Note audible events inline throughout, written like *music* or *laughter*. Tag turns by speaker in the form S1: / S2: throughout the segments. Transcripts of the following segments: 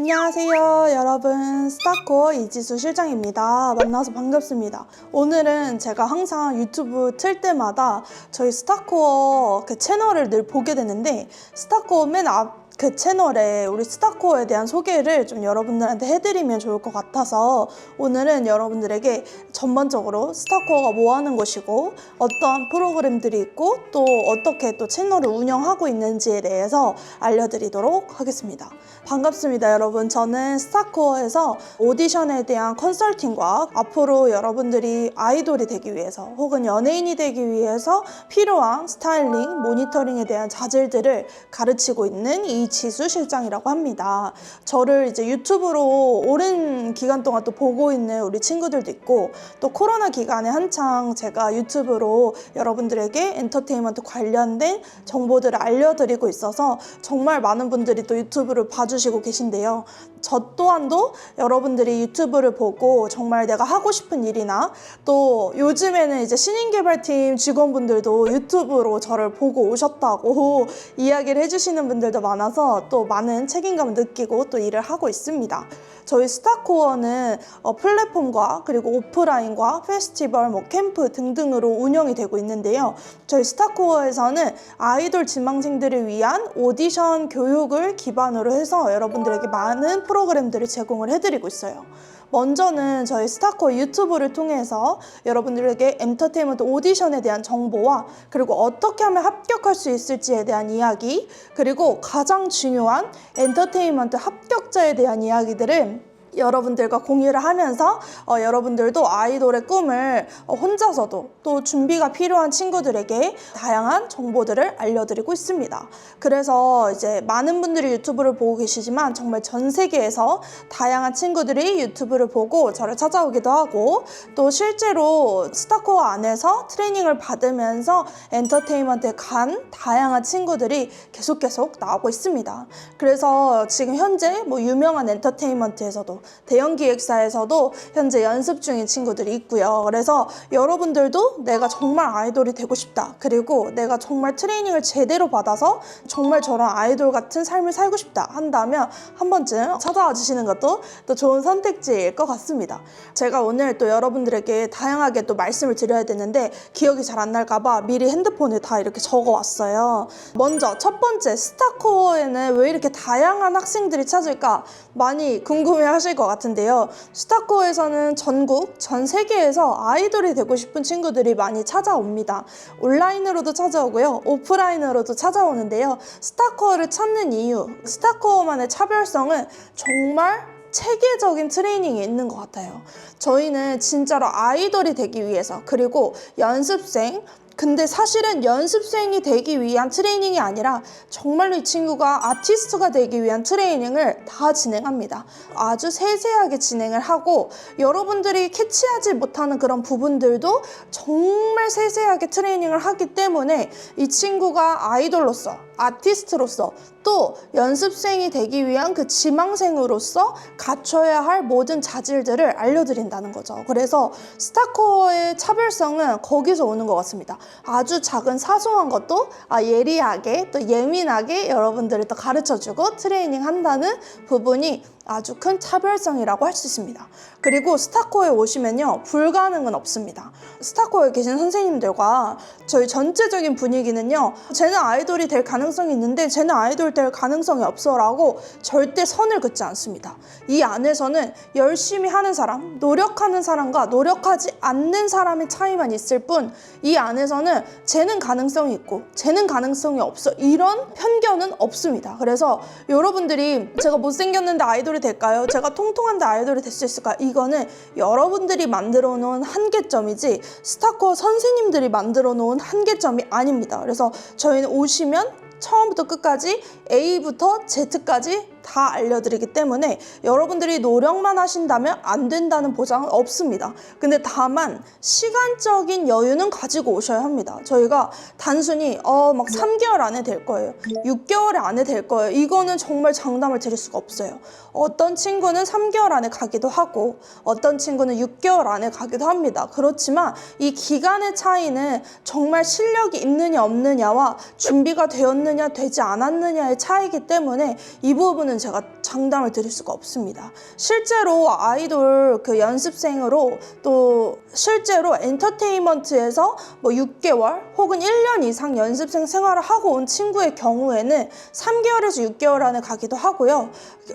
S1: 안녕하세요 여러분. 스타코어 이지수 실장입니다. 만나서 반갑습니다. 오늘은 제가 항상 유튜브 틀 때마다 저희 스타코어 그 채널을 늘 보게 되는데 스타코어 맨 앞그 채널에 우리 스타코어에 대한 소개를 좀 여러분들한테 해드리면 좋을 것 같아서 오늘은 여러분들에게 전반적으로 스타코어가 뭐 하는 것이고 어떠한 프로그램들이 있고 또 어떻게 또 채널을 운영하고 있는지에 대해서 알려드리도록 하겠습니다. 반갑습니다, 여러분. 저는 스타코어에서 오디션에 대한 컨설팅과 앞으로 여러분들이 아이돌이 되기 위해서 혹은 연예인이 되기 위해서 필요한 스타일링, 모니터링에 대한 자질들을 가르치고 있는 이 지수 실장이라고 합니다. 저를 이제 유튜브로 오랜 기간 동안 또 보고 있는 우리 친구들도 있고 또 코로나 기간에 한창 제가 유튜브로 여러분들에게 엔터테인먼트 관련된 정보들을 알려드리고 있어서 정말 많은 분들이 또 유튜브를 봐주시고 계신데요. 저 또한도 여러분들이 유튜브를 보고 정말 내가 하고 싶은 일이나 또 요즘에는 이제 신인개발팀 직원분들도 유튜브로 저를 보고 오셨다고 이야기를 해주시는 분들도 많아서 또 많은 책임감을 느끼고 또 일을 하고 있습니다. 저희 스타코어는 어, 플랫폼과 그리고 오프라인과 페스티벌, 뭐 캠프 등등으로 운영이 되고 있는데요. 저희 스타코어에서는 아이돌 지망생들을 위한 오디션 교육을 기반으로 해서 여러분들에게 많은 프로그램들을 제공을 해드리고 있어요. 먼저는 저희 스타코어 유튜브를 통해서 여러분들에게 엔터테인먼트 오디션에 대한 정보와 그리고 어떻게 하면 합격할 수 있을지에 대한 이야기 그리고 가장 중요한 엔터테인먼트 합격자에 대한 이야기들을 여러분들과 공유를 하면서 어, 여러분들도 아이돌의 꿈을 어, 혼자서도 또 준비가 필요한 친구들에게 다양한 정보들을 알려드리고 있습니다. 그래서 이제 많은 분들이 유튜브를 보고 계시지만 정말 전 세계에서 다양한 친구들이 유튜브를 보고 저를 찾아오기도 하고 또 실제로 스타코어 안에서 트레이닝을 받으면서 엔터테인먼트에 간 다양한 친구들이 계속 계속 나오고 있습니다. 그래서 지금 현재 뭐 유명한 엔터테인먼트에서도 대형 기획사에서도 현재 연습 중인 친구들이 있고요. 그래서 여러분들도 내가 정말 아이돌이 되고 싶다. 그리고 내가 정말 트레이닝을 제대로 받아서 정말 저런 아이돌 같은 삶을 살고 싶다 한다면 한 번쯤 찾아와 주시는 것도 또 좋은 선택지일 것 같습니다. 제가 오늘 또 여러분들에게 다양하게 또 말씀을 드려야 되는데 기억이 잘 안 날까봐 미리 핸드폰에 다 이렇게 적어 왔어요. 먼저 첫 번째 스타코어에는 왜 이렇게 다양한 학생들이 찾을까 많이 궁금해 하실 것 같은데요. 스타코어에서는 전국, 전 세계에서 아이돌이 되고 싶은 친구들이 많이 찾아옵니다. 온라인으로도 찾아오고요. 오프라인으로도 찾아오는데요. 스타코어를 찾는 이유, 스타코어만의 차별성은 정말 체계적인 트레이닝이 있는 것 같아요. 저희는 진짜로 아이돌이 되기 위해서 그리고 연습생 근데 사실은 연습생이 되기 위한 트레이닝이 아니라 정말로 이 친구가 아티스트가 되기 위한 트레이닝을 다 진행합니다. 아주 세세하게 진행을 하고 여러분들이 캐치하지 못하는 그런 부분들도 정말 세세하게 트레이닝을 하기 때문에 이 친구가 아이돌로서 아티스트로서 또 연습생이 되기 위한 그 지망생으로서 갖춰야 할 모든 자질들을 알려드린다는 거죠. 그래서 스타코어의 차별성은 거기서 오는 것 같습니다. 아주 작은 사소한 것도 아, 예리하게 또 예민하게 여러분들을 또 가르쳐주고 트레이닝 한다는 부분이 아주 큰 차별성이라고 할 수 있습니다. 그리고 스타코에 오시면요, 불가능은 없습니다. 스타코에 계신 선생님들과 저희 전체적인 분위기는요, 쟤는 아이돌이 될 가능성이 있는데 쟤는 아이돌 될 가능성이 없어라고 절대 선을 긋지 않습니다. 이 안에서는 열심히 하는 사람, 노력하는 사람과 노력하지 않는 사람의 차이만 있을 뿐, 이 안에서는 쟤는 가능성이 있고 쟤는 가능성이 없어 이런 편견은 없습니다. 그래서 여러분들이 제가 못생겼는데 아이돌이 될까요? 제가 통통한데 아이돌이 될 수 있을까? 이거는 여러분들이 만들어 놓은 한계점이지 스타코어 선생님들이 만들어 놓은 한계점이 아닙니다. 그래서 저희는 오시면 처음부터 끝까지 A부터 Z까지 다 알려드리기 때문에 여러분들이 노력만 하신다면 안 된다는 보장은 없습니다. 근데 다만 시간적인 여유는 가지고 오셔야 합니다. 저희가 단순히 어 막 3개월 안에 될 거예요. 6개월 안에 될 거예요. 이거는 정말 장담을 드릴 수가 없어요. 어떤 친구는 3개월 안에 가기도 하고 어떤 친구는 6개월 안에 가기도 합니다. 그렇지만 이 기간의 차이는 정말 실력이 있느냐 없느냐와 준비가 되었느냐 되지 않았느냐의 차이기 때문에 이 부분은 제가 장담을 드릴 수가 없습니다. 실제로 아이돌 그 연습생으로 또 실제로 엔터테인먼트에서 뭐 6개월 혹은 1년 이상 연습생 생활을 하고 온 친구의 경우에는 3개월에서 6개월 안에 가기도 하고요.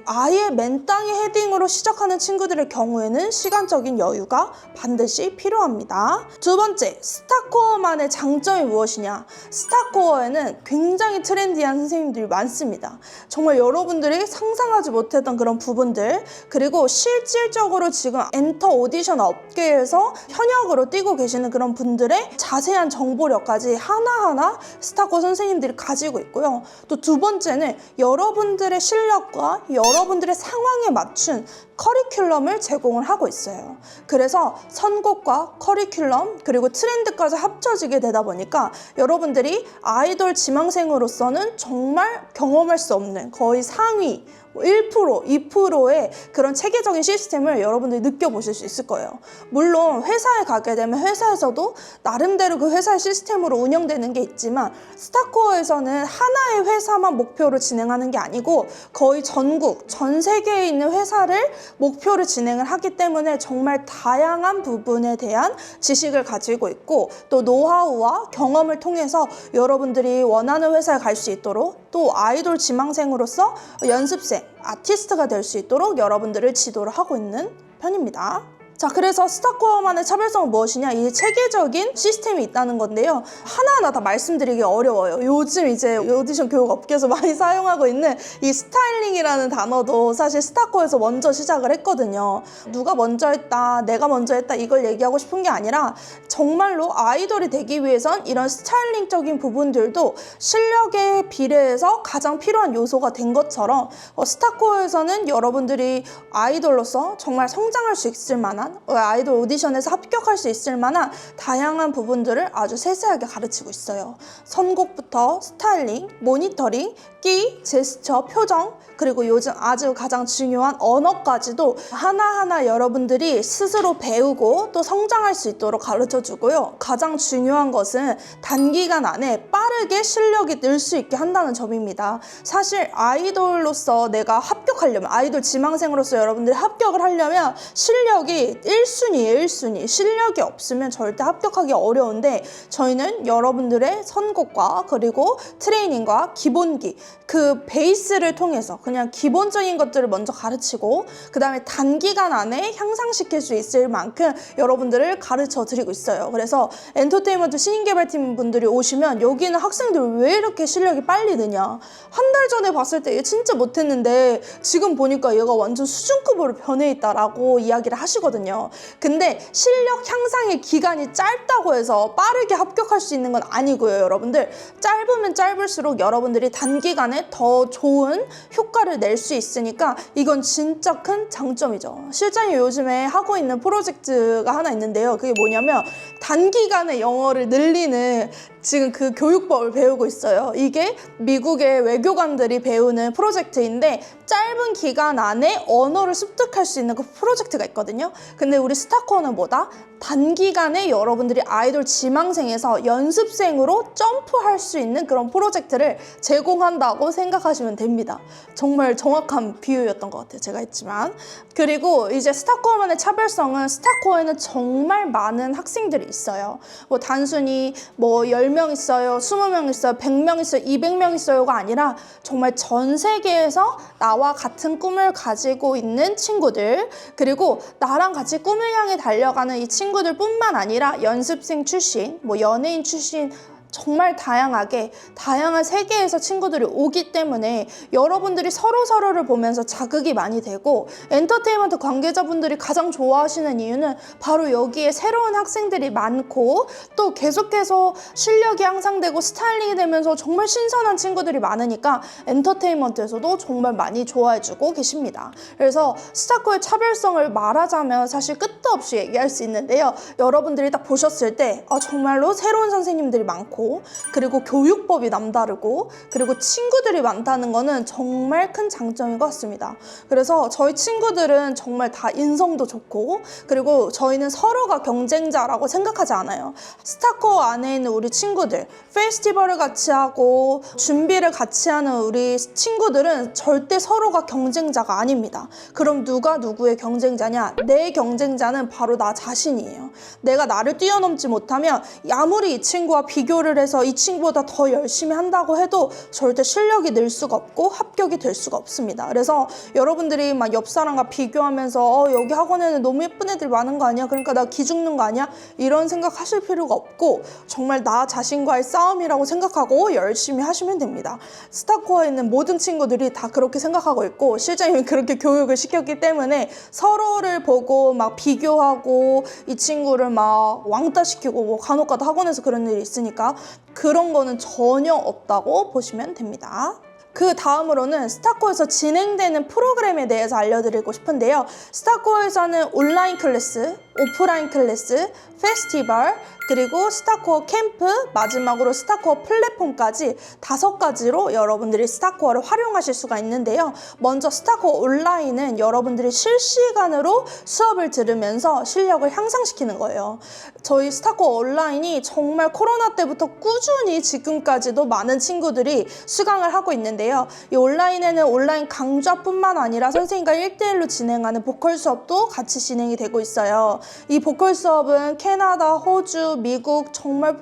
S1: 아예 맨땅에 헤딩으로 시작하는 친구들의 경우에는 시간적인 여유가 반드시 필요합니다. 두 번째, 스타코어만의 장점이 무엇이냐? 스타코어에는 굉장히 트렌디한 선생님들이 많습니다. 정말 여러분들이 상상하지 못했던 그런 부분들, 그리고 실질적으로 지금 엔터 오디션 업계에서 현역으로 뛰고 계시는 그런 분들의 자세한 정보력까지 하나하나 스타코어 선생님들이 가지고 있고요. 또 두 번째는 여러분들의 실력과 여 러분들의 상황에 맞춘 커리큘럼을 제공을 하고 있어요. 그래서 선곡과 커리큘럼 그리고 트렌드까지 합쳐지게 되다 보니까 여러분들이 아이돌 지망생으로서는 정말 경험할 수 없는 거의 상위 1%, 2%의 그런 체계적인 시스템을 여러분들이 느껴보실 수 있을 거예요. 물론 회사에 가게 되면 회사에서도 나름대로 그 회사의 시스템으로 운영되는 게 있지만 스타코어에서는 하나의 회사만 목표로 진행하는 게 아니고 거의 전국, 전 세계에 있는 회사를 목표로 진행을 하기 때문에 정말 다양한 부분에 대한 지식을 가지고 있고 또 노하우와 경험을 통해서 여러분들이 원하는 회사에 갈 수 있도록 또 아이돌 지망생으로서 연습생, 아티스트가 될 수 있도록 여러분들을 지도를 하고 있는 편입니다. 자, 그래서 스타코어만의 차별성은 무엇이냐? 이 체계적인 시스템이 있다는 건데요. 하나하나 다 말씀드리기 어려워요. 요즘 이제 오디션 교육 업계에서 *laughs* 많이 사용하고 있는 이 스타일링이라는 단어도 사실 스타코에서 먼저 시작을 했거든요. 누가 먼저 했다, 내가 먼저 했다, 이걸 얘기하고 싶은 게 아니라 정말로 아이돌이 되기 위해선 이런 스타일링적인 부분들도 실력에 비례해서 가장 필요한 요소가 된 것처럼 어, 스타코에서는 여러분들이 아이돌로서 정말 성장할 수 있을 만한 어, 아이돌 오디션에서 합격할 수 있을 만한 다양한 부분들을 아주 세세하게 가르치고 있어요. 선곡부터 스타일링, 모니터링, 끼, 제스처, 표정, 그리고 요즘 아주 가장 중요한 언어까지도 하나하나 여러분들이 스스로 배우고 또 성장할 수 있도록 가르쳐 주고요. 가장 중요한 것은 단기간 안에 빠르게 실력이 늘 수 있게 한다는 점입니다. 사실 아이돌로서 내가 합격하려면, 아이돌 지망생으로서 여러분들이 합격을 하려면 실력이 1순위예요, 1순위. 실력이 없으면 절대 합격하기 어려운데 저희는 여러분들의 선곡과 그리고 트레이닝과 기본기, 그 베이스를 통해서 그냥 기본적인 것들을 먼저 가르치고 그 다음에 단기간 안에 향상시킬 수 있을 만큼 여러분들을 가르쳐 드리고 있어요. 그래서 엔터테인먼트 신인개발팀 분들이 오시면 여기는 학생들 왜 이렇게 실력이 빨리 느냐. 한 달 전에 봤을 때 얘 진짜 못했는데 지금 보니까 얘가 완전 수준급으로 변해 있다라고 이야기를 하시거든요. 근데 실력 향상의 기간이 짧다고 해서 빠르게 합격할 수 있는 건 아니고요, 여러분들. 짧으면 짧을수록 여러분들이 단기간 에 더 좋은 효과를 낼 수 있으니까 이건 진짜 큰 장점이죠. 실장이 요즘에 하고 있는 프로젝트가 하나 있는데요. 그게 뭐냐면 단기간에 영어를 늘리는 지금 그 교육법을 배우고 있어요. 이게 미국의 외교관들이 배우는 프로젝트인데 짧은 기간 안에 언어를 습득할 수 있는 그 프로젝트가 있거든요. 근데 우리 스타코어는 뭐다? 단기간에 여러분들이 아이돌 지망생에서 연습생으로 점프할 수 있는 그런 프로젝트를 제공한다 고 생각하시면 됩니다. 정말 정확한 비유였던 것 같아요. 제가 했지만. 그리고 이제 스타코어만의 차별성은 스타코어에는 정말 많은 학생들이 있어요. 뭐 단순히 뭐 10명 있어요, 20명 있어요, 100명 있어요, 200명 있어요가 아니라 정말 전 세계에서 나와 같은 꿈을 가지고 있는 친구들 그리고 나랑 같이 꿈을 향해 달려가는 이 친구들 뿐만 아니라 연습생 출신, 뭐 연예인 출신 정말 다양하게 다양한 세계에서 친구들이 오기 때문에 여러분들이 서로 서로를 보면서 자극이 많이 되고 엔터테인먼트 관계자분들이 가장 좋아하시는 이유는 바로 여기에 새로운 학생들이 많고 또 계속해서 실력이 향상되고 스타일링이 되면서 정말 신선한 친구들이 많으니까 엔터테인먼트에서도 정말 많이 좋아해주고 계십니다. 그래서 스타코의 차별성을 말하자면 사실 끝도 없이 얘기할 수 있는데요. 여러분들이 딱 보셨을 때 아, 정말로 새로운 선생님들이 많고 남다르고 그리고 교육법이 남다르고 그리고 친구들이 많다는 거는 정말 큰 장점인 것 같습니다. 그래서 저희 친구들은 정말 다 인성도 좋고 그리고 저희는 서로가 경쟁자라고 생각하지 않아요. 스타코어 안에 있는 우리 친구들 페스티벌을 같이 하고 준비를 같이 하는 우리 친구들은 절대 서로가 경쟁자가 아닙니다. 그럼 누가 누구의 경쟁자냐? 내 경쟁자는 바로 나 자신이에요. 내가 나를 뛰어넘지 못하면 아무리 이 친구와 비교를 해서 이 친구보다 더 열심히 한다고 해도 절대 실력이 늘 수가 없고 합격이 될 수가 없습니다. 그래서 여러분들이 막 옆 사람과 비교하면서 어, 여기 학원에는 너무 예쁜 애들 많은 거 아니야? 그러니까 나 기죽는 거 아니야? 이런 생각 하실 필요가 없고 정말 나 자신과의 싸움이라고 생각하고 열심히 하시면 됩니다. 스타코어에 있는 모든 친구들이 다 그렇게 생각하고 있고 실장님이 그렇게 교육을 시켰기 때문에 서로를 보고 막 비교하고 이 친구를 막 왕따 시키고 뭐 간혹가다 학원에서 그런 일이 있으니까 그런 거는 전혀 없다고 보시면 됩니다. 그 다음으로는 스타코에서 진행되는 프로그램에 대해서 알려드리고 싶은데요. 스타코에서는 온라인 클래스, 오프라인 클래스, 페스티벌, 그리고 스타코어 캠프, 마지막으로 스타코어 플랫폼까지 다섯 가지로 여러분들이 스타코어를 활용하실 수가 있는데요. 먼저 스타코어 온라인은 여러분들이 실시간으로 수업을 들으면서 실력을 향상시키는 거예요. 저희 스타코어 온라인이 정말 코로나 때부터 꾸준히 지금까지도 많은 친구들이 수강을 하고 있는데요. 이 온라인에는 온라인 강좌뿐만 아니라 선생님과 1대1로 진행하는 보컬 수업도 같이 진행이 되고 있어요. 이 보컬 수업은 캐나다, 호주, 미국 정말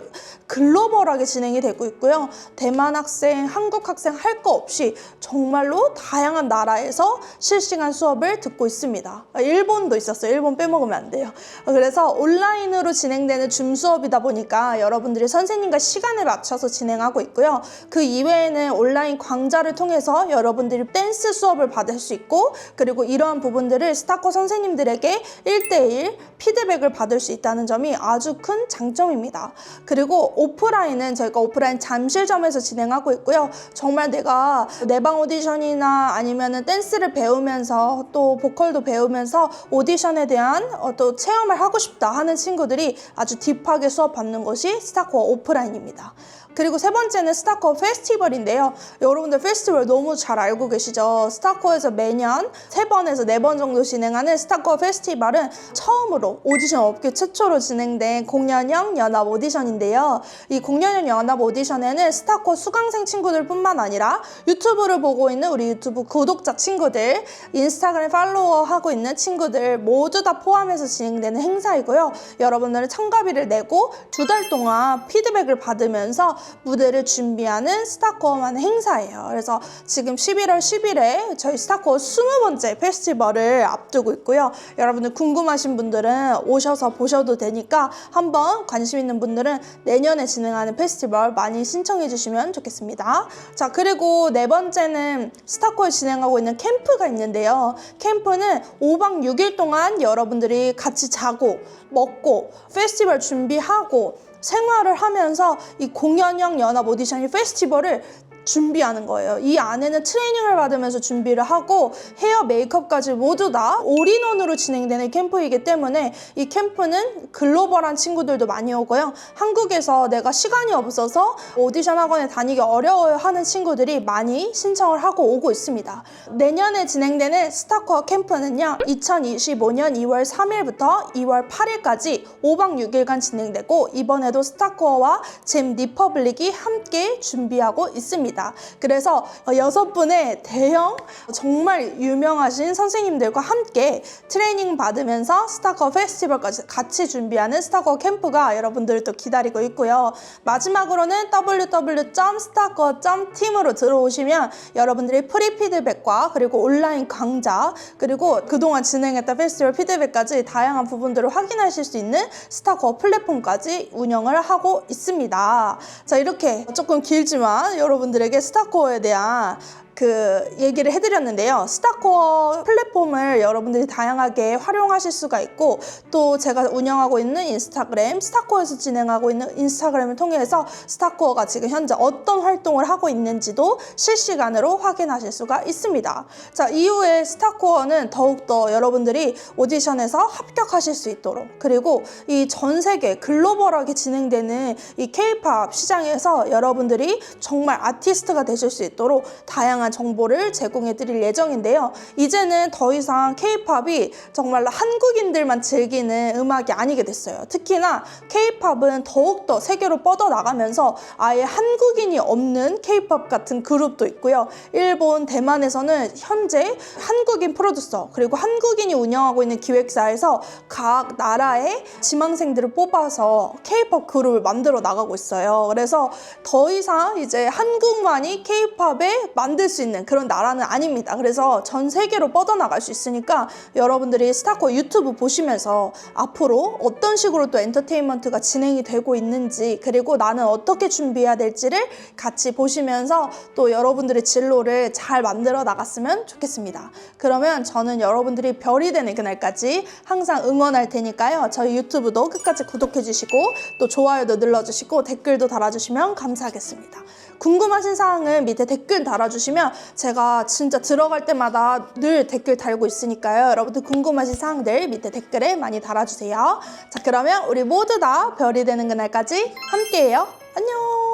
S1: 글로벌하게 진행이 되고 있고요. 대만 학생, 한국 학생 할 거 없이 정말로 다양한 나라에서 실시간 수업을 듣고 있습니다. 아, 일본도 있었어요. 일본 빼먹으면 안 돼요. 그래서 온라인으로 진행되는 줌 수업이다 보니까 여러분들이 선생님과 시간을 맞춰서 진행하고 있고요. 그 이외에는 온라인 강좌를 통해서 여러분들이 댄스 수업을 받을 수 있고 그리고 이러한 부분들을 스타코 선생님들에게 1대1 피드백을 받을 수 있다는 점이 아주 큰 장점입니다. 그리고 오프라인은 저희가 오프라인 잠실점에서 진행하고 있고요. 정말 내가 내방 오디션이나 아니면은 댄스를 배우면서 또 보컬도 배우면서 오디션에 대한 어, 또 체험을 하고 싶다 하는 친구들이 아주 딥하게 수업 받는 것이 스타코어 오프라인입니다. 그리고 세 번째는 스타코어 페스티벌인데요. 여러분들 페스티벌 너무 잘 알고 계시죠? 스타코어에서 매년 세 번에서 네 번 정도 진행하는 스타코어 페스티벌은 처음으로 오디션 업계 최초로 진행된 공연형 연합 오디션인데요. 이 공연형 연합 오디션에는 스타코어 수강생 친구들뿐만 아니라 유튜브를 보고 있는 우리 유튜브 구독자 친구들, 인스타그램 팔로워 하고 있는 친구들 모두 다 포함해서 진행되는 행사이고요. 여러분들은 참가비를 내고 두 달 동안 피드백을 받으면서 무대를 준비하는 스타코어만의 행사예요. 그래서 지금 11월 10일에 저희 스타코어 20번째 페스티벌을 앞두고 있고요. 여러분들 궁금하신 분들은 오셔서 보셔도 되니까 한번 관심 있는 분들은 내년에 진행하는 페스티벌 많이 신청해 주시면 좋겠습니다. 자, 그리고 네 번째는 스타코에 진행하고 있는 캠프가 있는데요. 캠프는 5박 6일 동안 여러분들이 같이 자고 먹고 페스티벌 준비하고 생활을 하면서 이 공연형 연합 오디션이 페스티벌을 준비하는 거예요. 이 안에는 트레이닝을 받으면서 준비를 하고 헤어 메이크업까지 모두 다 올인원으로 진행되는 캠프이기 때문에 이 캠프는 글로벌한 친구들도 많이 오고요. 한국에서 내가 시간이 없어서 오디션 학원에 다니기 어려워요 하는 친구들이 많이 신청을 하고 오고 있습니다. 내년에 진행되는 스타코어 캠프는요. 2025년 2월 3일부터 2월 8일까지 5박 6일간 진행되고 이번에도 스타코어와 잼 리퍼블릭이 함께 준비하고 있습니다. 그래서 여섯 분의 대형 정말 유명하신 선생님들과 함께 트레이닝 받으면서 스타커 페스티벌까지 같이 준비하는 스타커 캠프가 여러분들을 또 기다리고 있고요. 마지막으로는 www.starco.team으로 들어오시면 여러분들이 프리 피드백과 그리고 온라인 강좌 그리고 그동안 진행했던 페스티벌 피드백까지 다양한 부분들을 확인하실 수 있는 스타커 플랫폼까지 운영을 하고 있습니다. 자 이렇게 조금 길지만 여러분들 에게 스타코어에 대한 그 얘기를 해드렸는데요. 스타코어 플랫폼을 여러분들이 다양하게 활용하실 수가 있고 또 제가 운영하고 있는 인스타그램, 스타코어에서 진행하고 있는 인스타그램을 통해서 스타코어가 지금 현재 어떤 활동을 하고 있는지도 실시간으로 확인하실 수가 있습니다. 자, 이후에 스타코어는 더욱더 여러분들이 오디션에서 합격하실 수 있도록 그리고 이 전 세계 글로벌하게 진행되는 이 케이팝 시장에서 여러분들이 정말 아티스트가 되실 수 있도록 다양한 정보를 제공해 드릴 예정인데요. 이제는 더 이상 케이팝이 정말 한국인들만 즐기는 음악이 아니게 됐어요. 특히나 케이팝은 더욱더 세계로 뻗어나가면서 아예 한국인이 없는 케이팝 같은 그룹도 있고요. 일본, 대만에서는 현재 한국인 프로듀서 그리고 한국인이 운영하고 있는 기획사에서 각 나라의 지망생들을 뽑아서 케이팝 그룹을 만들어 나가고 있어요. 그래서 더 이상 이제 한국만이 케이팝에 만들 수 있는 그런 나라는 아닙니다. 그래서 전 세계로 뻗어나갈 수 있으니까 여러분들이 스타코 유튜브 보시면서 앞으로 어떤 식으로 또 엔터테인먼트가 진행이 되고 있는지 그리고 나는 어떻게 준비해야 될지를 같이 보시면서 또 여러분들의 진로를 잘 만들어 나갔으면 좋겠습니다. 그러면 저는 여러분들이 별이 되는 그날까지 항상 응원할 테니까요. 저희 유튜브도 끝까지 구독해 주시고 또 좋아요도 눌러주시고 댓글도 달아주시면 감사하겠습니다. 궁금하신 사항은 밑에 댓글 달아주시 면 제가 진짜 들어갈 때마다 늘 댓글 달고 있으니까요. 여러분들 궁금하신 사항들 밑에 댓글에 많이 달아주세요. 자, 그러면 우리 모두 다 별이 되는 그날까지 함께해요. 안녕!